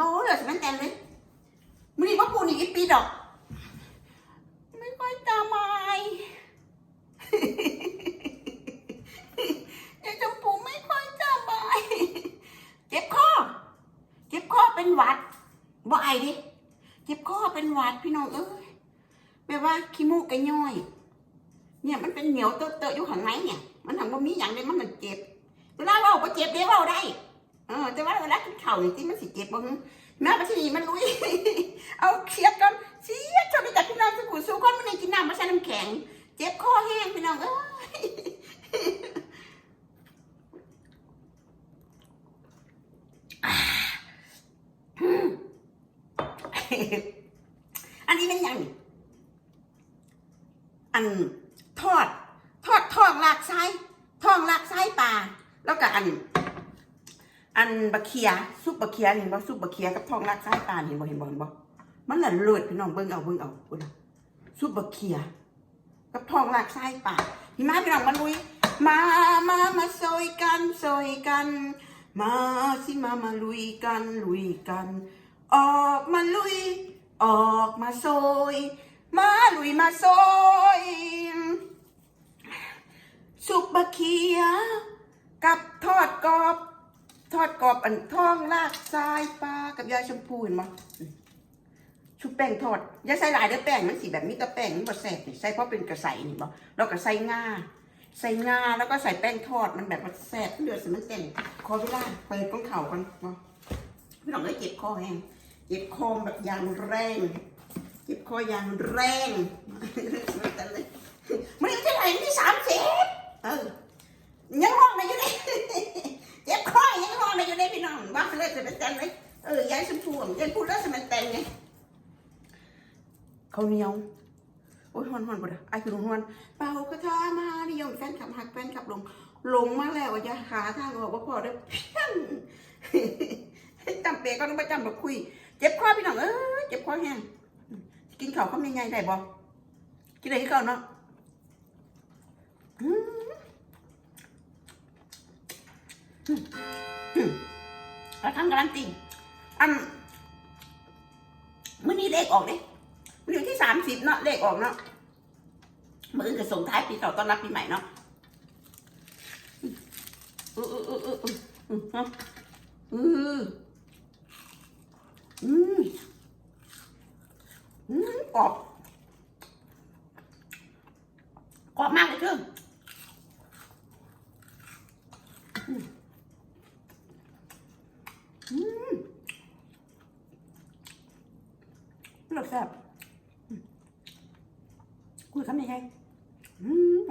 บ่เลือสมันแต่เลยมันนี่ว่าปูนี่อีปีดอก ไม่ค่อยตามไมยายชมพูไม่ค่อยสบายเจ็บคอเจ็บคอเป็นหวัดบ่ไอดิเจ็บคอเป็นหวัดพี่น้องเอ้ยแปลว่าขี้มูกกระย่อยเนี่ยมันเป็นเหนียวเตอะๆอยู่ข้างในเนี่ย มันทำว่ามีอย่างเดียวมันเจ็บเวลาเราบ่เจ็บเดี๋ยวเราได้ เออแต่ว่าเวลากินข้าวนี่ที่มันสิเจ็บบ่ฮึแม่ปที่นี่มันลุย เอาเครียดก่อนเสียจนไปจากพี่น้องสุขุสู้คนมันนี่กินน้ำมาใช้น้ำแข็ง เจ็บคอแห้งพี่น้องเอ้ย อันนี้เป็นหยังนี่อันทอด ทอดทองลากไส้ทองลากไส้ปลา แล้วก็อัน อันบะ เคียซุปบะเคียเห็นบ่ซุปบะเคียกับทองลากไส้ปลาเห็นบ่เห็นบ่เห็นบ่มันละเลิศพี่น้องเบิ่งเอาเบิ่งเอาพุ่นน่ะซุปบะเคียกับทองลากไส้ปลาพี่มาพี่น้องมาลุยมามามาซอยกันซอยกัน มาสิมามาลุยกันลุยกัน ออกมาลุย ออกมาซอยมาลุยมาซอยสุกบะเคียกับทอดกรอบ ทอดกรอบอันท้องลากทรายปลากับยาชมพูเห็นมั้ยชุบแป้งทอดอย่าใส่หลายเด้อแป้งมันสีแบบมีแต่แป้งมันบ่แซ่บนี่ใส่เพราะเป็นกระใสนี่บ่แล้วก็ใส่งาใส่งาแล้วก็ใส่แป้งทอดมันแบบมันแซ่บเดือดสมันเต็มขอเวลาเปิดก้นเข่ากันบ่พี่น้องเลยเจ็บคอแห้งเจ็บคอแบบยางแรงเจ็บคอยางแรงแต่เลยมันนี่ที่ไหนที่สามสิบเออ ยังห้องมาอยู่นี่เจ็บคอยังห้องมาอยู่นี่พี่น้องบ้าเลยจะเป็นแตนเลยเออยายชมพูผมยายพูดแล้วจะเป็นแตนไงเขาเหนียวโอ้ยฮอนฮอนปวดไอ้คือฮอนเป่ากระทามานิยมแฟนขับหักแฟนขับลง ลงมาแล้วจะหาทางออกว่าพอได้เพี้ยนจำเปก็ต้องไปจำแบบคุย เจ็บคอพี่น้องเออเจ็บคอแห้งกินข้าวเขาไม่ไงได้บ่กินอะไรก่อนเนาะ อืมแล้วทำการันตีอันเมื่อนี้เลขออกเลยมันอยู่ที่สามสิบเนาะเลขออกเนาะมืออื่นจะส่งท้ายปีเก่าต้อนรับปีใหม่เนาะอืออืออืออืออืออืออือืมกรอบกรอบมากเลยเพื่อน รสแซ่บอืมคุยคำยังไงอืม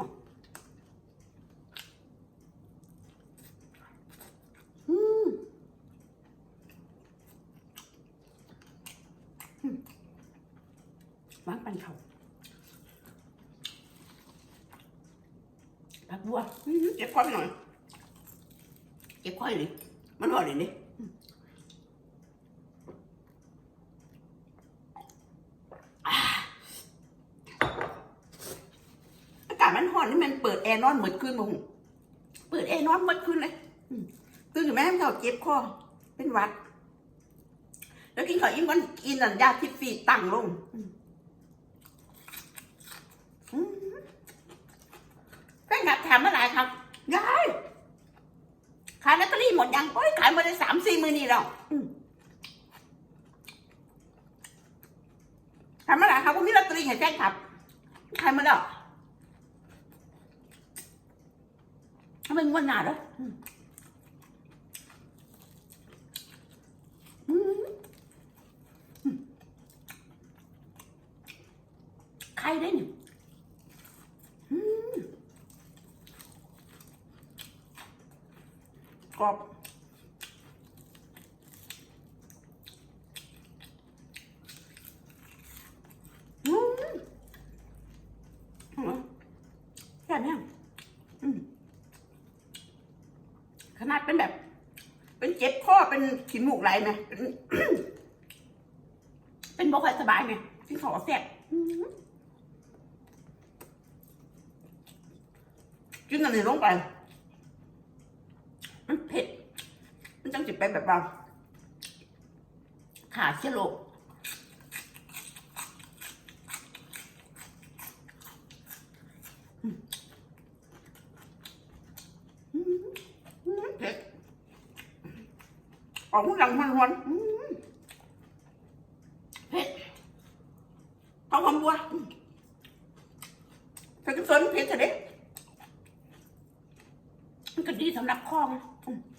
อืมอืมห วานปันเขาผักบัวเจ็บคอไปหน่อยเจ็บคออยู่มันอ่อนเลยดิอากาศมันร้อนนี่มันเปิดแอร์นอนหมดคืนมาหูเปิดแอร์นอนหมดคืนเลยอืมตื่นอยู่แม่ให้เขาเจ็บคอเป็นวัด แล้วกินข้าวอิ่มก่อนกินหลังยาทิพฟีตั้งลงอืมอืมแฟ นคลับถามมาหลายครับยายขายลอตเตอรี่หมดยังโอ้ยขายหมดได้สามสี่มือนี่แล้วอืมถามมาหลายครับว่ามีลอตเตอรี่ให้แฟนคลับขายหมดแล้วทำไมงวดหนาแล้วอืมอืมอืมใครได้เนี่ยอืม กรอบอืมอืมแค่นี้อืมขนาดเป็นแบบ เป็นเจ็บคอเป็นขี้มูกไหลไหมเป็นเป็นบ่ค่อยสบายไหมที่ขอแสบอื้อหือกินอันนี้ลงไป มันเผ็ดมันจังจิบไปแบบว่าขาเชื้อโรคอืมอืมอืมเผ็ดออกมาดังมันวนอืมเผ็ดเอาความบัวอืมถ้ากินส่วนเผ็ดเถอะเด็มันก็ดีสำหรับคอไงอืมมัน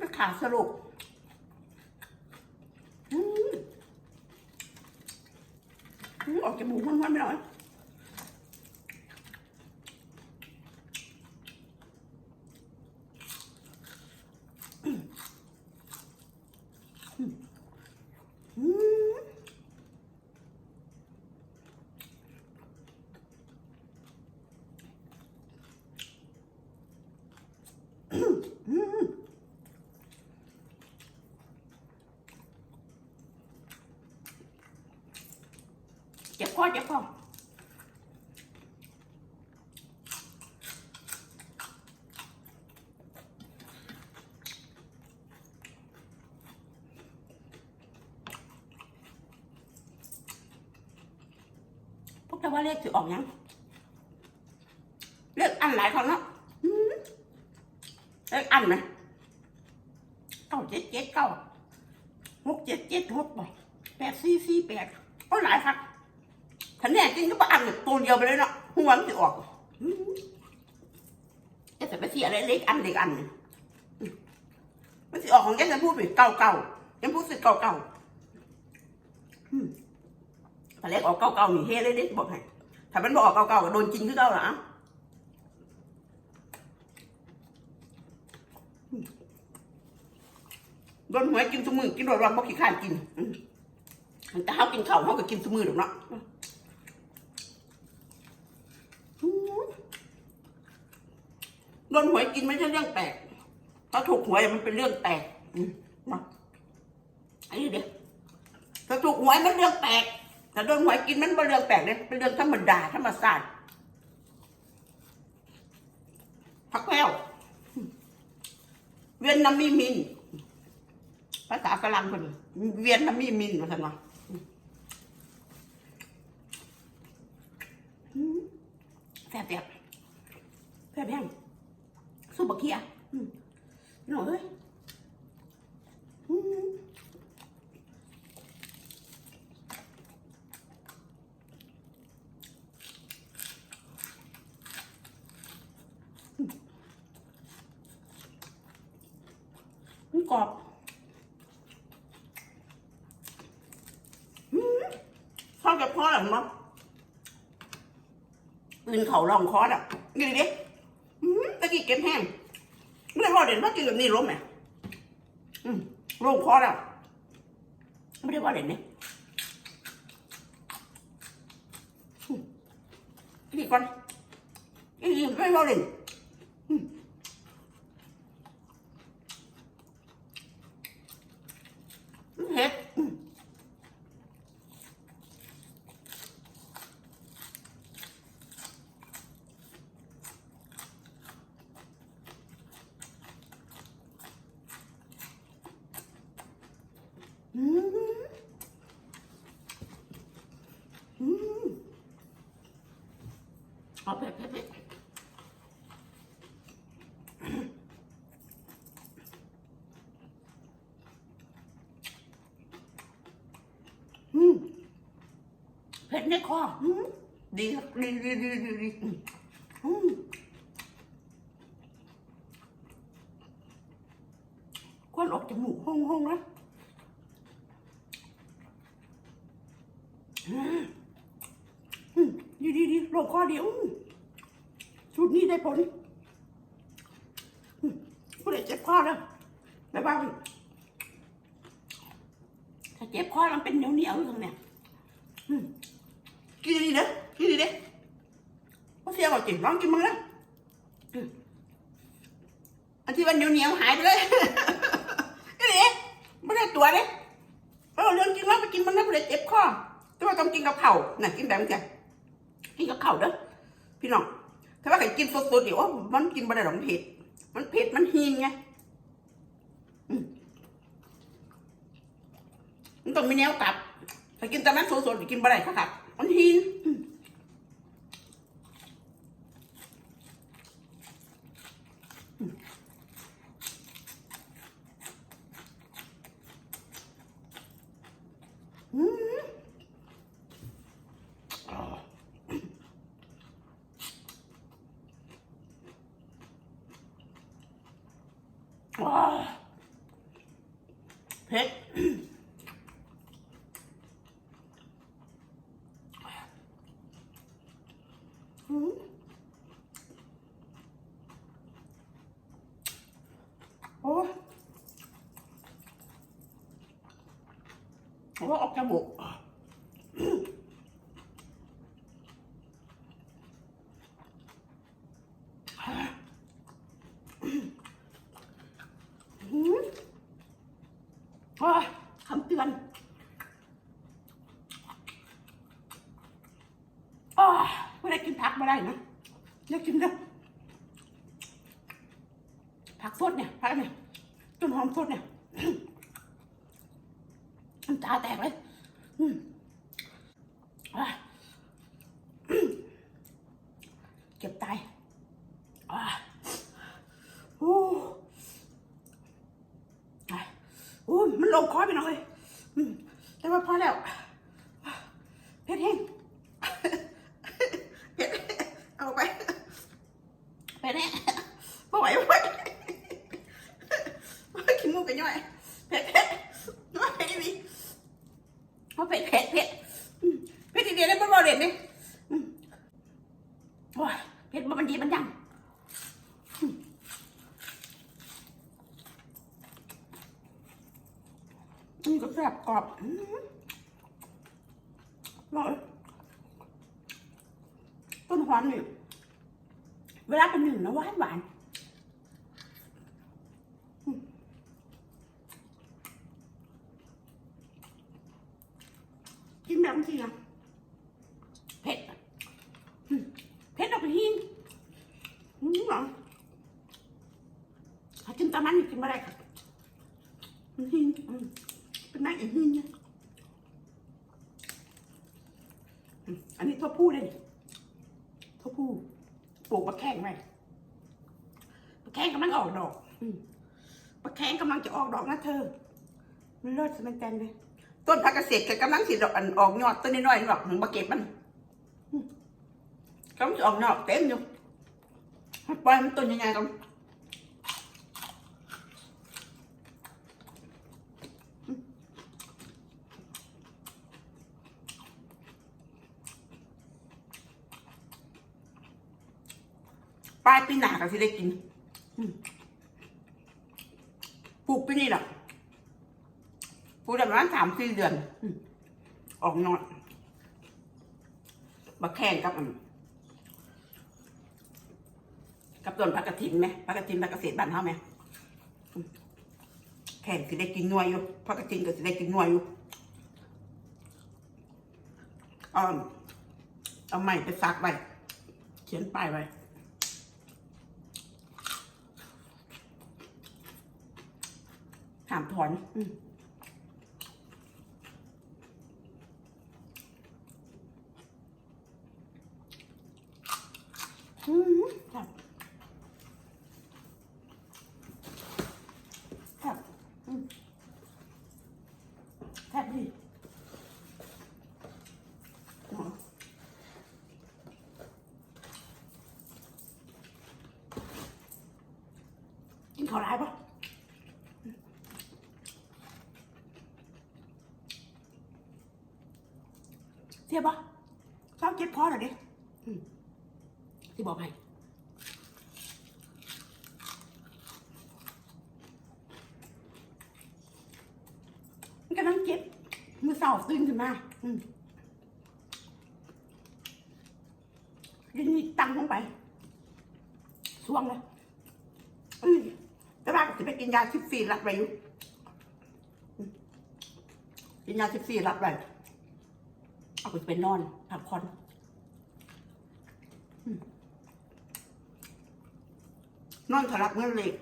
ก็ขาสรุปอืมออกจมูกมันๆไม่หน่อยอืมเจ็บค อเจ็บคอพวกแต่ว่าเลขถือออกยังเลขอันหลายครั้งแล้วอืมเลขอันไหมเก้าเจ็ดเจ็ดเก้าหกเจ็ดเจ็ดหกบ่แปดสี่สี่แปดก็หลายครับ คะแนนจริงก็ประอันตัวเดียวไปเลยเนาะหัวมันจะออกแกแต่ไปเสียอะไรเล็กอันเล็กอันเนี่ยอืมมันจะออกของแกจะพูดเป็นเก่าเก่ายังพูดสิเก่าเก่าถ้าเล็กออกเก่าเก่านี่เฮ้เลยเล็กบอกให้ถ้ามันบอกออกเก่าเก่าโดนจริงคือเก่าเหรอโดนหวยกินสมือกินโดนรอนบอกขี้ข้านกินแต่เขากินเข้าเขาก็กินสมือหรอกเนาะ โดนหวยกินไม่ใช่เรื่องแปลกถ้าถูกหวยมันเป็นเรื่องแปลกอืมมาอันนี้เดี๋ยวถ้าถูกหวยมันเรื่องแปลกแต่โดนหวยกินมันเป็นเรื่องแปลกเลยเป็นเรื่องธรรมดาธรรมศาสตร์พักแพ้วเวียนนามีมิน ภาษาฝรั่งคนเวียนนามีมินมาสันวะอืมแซ่บแซ่บแซ่บแห้ง ซุปบะเขียหน่อยเอ้ยมันกรอบอืมข้าวกับพ่อหรือมั้งปืนเขาลองคอดอะนี่ดิ ตะกี้เก็บแห้งไม่ได้ว่าเด่นว่ากินแบบนี้ล้มไหมอืมลงคอแล้วไม่ได้ว่าเด่นเนี่ยอืมนี่ก่อนนี่ไม่ว่าเด่นอืมเฮ็ดอืมอืมอืม เอาเผ็ดเผ็ดเผ็ดอืมเผ็ดในคออืมดีครับดีดีดีดีดีอืมควันออกจมูกห้องห้องนะอืม ดีดีดีโรคอเดียวอืมสูตรนี้ได้ผลผู้ใดเจ็บคอแล้วไปบ้างถ้าเจ็บคอแล้วมันเป็นเหนียวเหนียวอยู่ตรงเนี้ยกินดีนะกินดีๆว่าเสียก่อนกินลองกินมั้งนะอืมอันที่มันเหนียวเหนียวหายไปเลยนี่ดิไม่ได้ตัวเลยเออเรื่องจริงแล้วไปกินมันนะผู้ใดเจ็บคอแต่ว่าต้องกินกับเข่าน่ะกินแบบนี้ กินกับเข่าวเด้อพี่น้องถ้าว่าใครกินสดๆเดี๋ยวมันกินบ่ได้หรอกเผ็ด มันเผ็ดมันหินไงมันต้องมีแนวกลับถ้ากินแต่มันสดๆกินบ่ได้ค่ะครับมันหินอืมอืมอ่าอ่าเผ็ด อืมโอ้ โอ้ออกจมูก Hmm. เผ็ดทีเดียวได้บ่บ่เด็ดนี่อืมว้าเผ็ดบ่มันดีมันยังอืมอืมก็แซ่บกรอบร่อยต้นหอมนี่เวลาเป็นหนึ่งนะหวานหวานอืมกินแบบนี้นะเผ็ดอืมเผ็ดออกไปหินอืมเหรอถ้า กินตามันนี่กินไม่ได้ค่ะมันหินเป็นแม่อีหินนี่ยอืมอันนี้ทั่วผู้เลยนี่ทั่วผู้ปลูกปลาแข้งไว้ปลาแข้งกำลังออกดอกมปลาแข้งกำลังจะออกดอกนะเธอ มันเลิศสมันแตนเลย ต้นพักเกษตรก็กำลังสิดอกอันออกยอดต้นน้อยๆดอกหนึ่งบาเก็บมันกำลังจะออกยอดเต็มอยู่ปล่อยมันต้นใหญ่ๆกัน ปลายปีหนาก็สิได้กินปลูกปีนี้หรอกปลูกได้ประมาณสามสี่เดือน ออกนอดมาแข่งกับอันกับต้นผักกระถินไหมผักกระถินผักเกษตรบ้านเฮาไหมแข่งสิได้กินน่วยอยู่ผักกระถินก็สิได้กินน่วยอยู่เอาเอาไม้ไปซักไว้เขียนป้ายไว้ ถามถอนอืม อืมครับครับอืมครับดีอ๋อกินข้าวไรปะ เทียบปะชอบเก็บพอหน่อยดิที่บอกให้กำลังเจ็บมือเสาตื่นขึ้นมาอืมยินนี่ตังลงไปสวงเลยอืมแต่ว่าจะไปกินยาชิฟฟีรัดไว้อยู่กินยาชิฟฟีรัดไว้ เอาไปเป็นนอนพักผ่อนนอนถลักเงินเหล็ก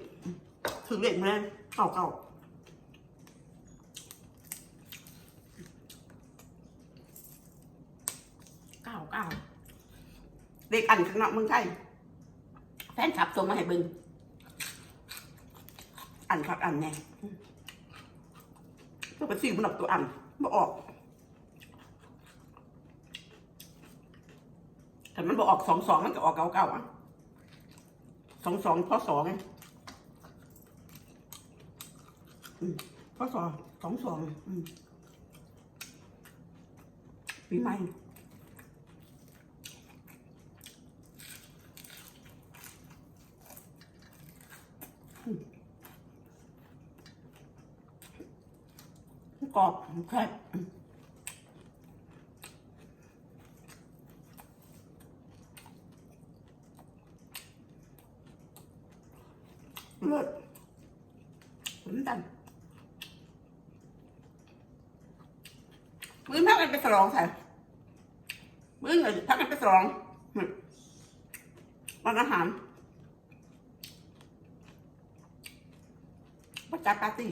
ถึงเหล็กแม่วเก่าเก่าเก่าเก่าเด็กอันข้างนอกมึงใช่แฟนขับส่งมาให้บึงอันขับอันไงต้วงไปซื้อมันออกตัวอันมาออก แต่มันบ่ออกสองสองมันก็ออกเก่าเก่าอะสองสองพอสองไงอืมพอสองสองสองปีใหม่กรอบแค่บเลิศผมดันมื้ องใส่มื้อหนึ่งพักกันไปสองวันอาหารประจาปาร์ตี้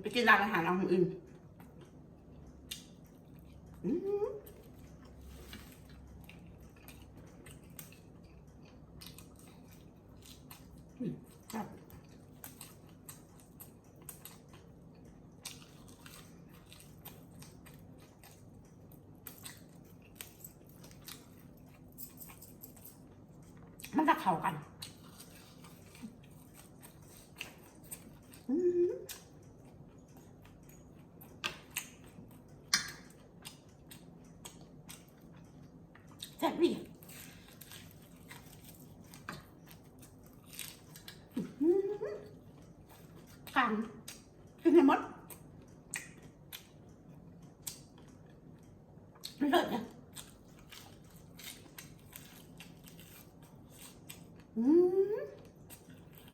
ไปกินร้านอาหารเอานอื่นอืมอืมครับมันจะ เข้ากัน